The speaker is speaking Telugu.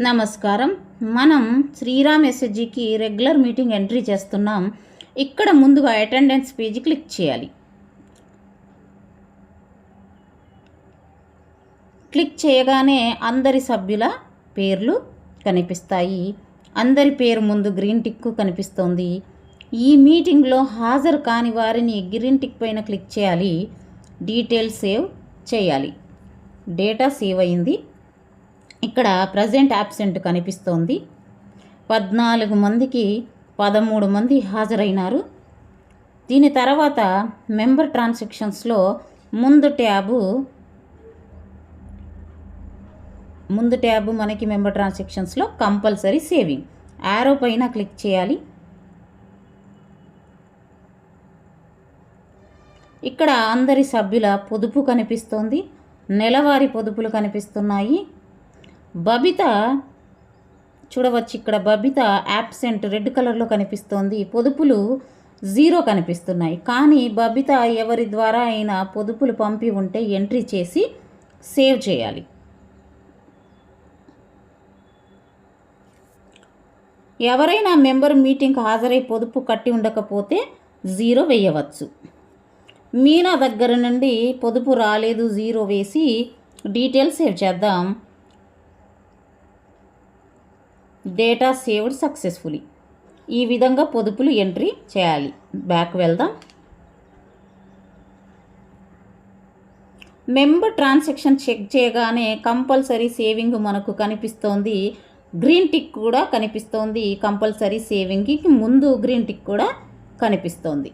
నమస్కారం. మనం శ్రీరామ్ ఎస్ఎస్జికి రెగ్యులర్ మీటింగ్ ఎంట్రీ చేస్తున్నాం. ఇక్కడ ముందుగా అటెండెన్స్ పేజీ క్లిక్ చేయాలి. క్లిక్ చేయగానే అందరి సభ్యుల పేర్లు కనిపిస్తాయి. అందరి పేరు ముందు గ్రీన్ టిక్ కనిపిస్తోంది. ఈ మీటింగ్లో హాజరు కాని వారిని గ్రీన్ టిక్ పైన క్లిక్ చేయాలి. డీటెయిల్స్ సేవ్ చేయాలి. డేటా సేవ్ అయింది. ఇక్కడ ప్రజెంట్ యాబ్సెంట్ కనిపిస్తోంది. పద్నాలుగు మందికి పదమూడు మంది హాజరైనారు. దీని తర్వాత మెంబర్ ట్రాన్సాక్షన్స్లో ముందు ట్యాబు ముందు ట్యాబ్ మనకి మెంబర్ ట్రాన్సాక్షన్స్లో కంపల్సరీ సేవింగ్. యారో పైన క్లిక్ చేయాలి. ఇక్కడ అందరి సభ్యుల పొదుపు కనిపిస్తోంది. నెలవారీ పొదుపులు కనిపిస్తున్నాయి. బబిత చూడవచ్చు ఇక్కడ బబిత యాబ్సెంట్ రెడ్ కలర్లో కనిపిస్తోంది. పొదుపులు జీరో కనిపిస్తున్నాయి. కానీ బబిత ఎవరి ద్వారా అయినా పొదుపులు పంపి ఉంటే ఎంట్రీ చేసి సేవ్ చేయాలి. ఎవరైనా మెంబర్ మీటింగ్కి హాజరై పొదుపు కట్టి ఉండకపోతే జీరో వేయవచ్చు. మీనా దగ్గర నుండి పొదుపు రాలేదు జీరో వేసి డీటెయిల్స్ సేవ్ చేద్దాం. Data saved successfully. ఈ విధంగా పొదుపులు ఎంట్రీ చేయాలి. బ్యాక్ వెళ్దాం. మెంబర్ ట్రాన్సాక్షన్ చెక్ చేయగానే కంపల్సరీ సేవింగ్ మనకు కనిపిస్తోంది. గ్రీన్ టిక్ కూడా కనిపిస్తోంది. కంపల్సరీ సేవింగ్కి ముందు గ్రీన్ టిక్ కూడా కనిపిస్తోంది.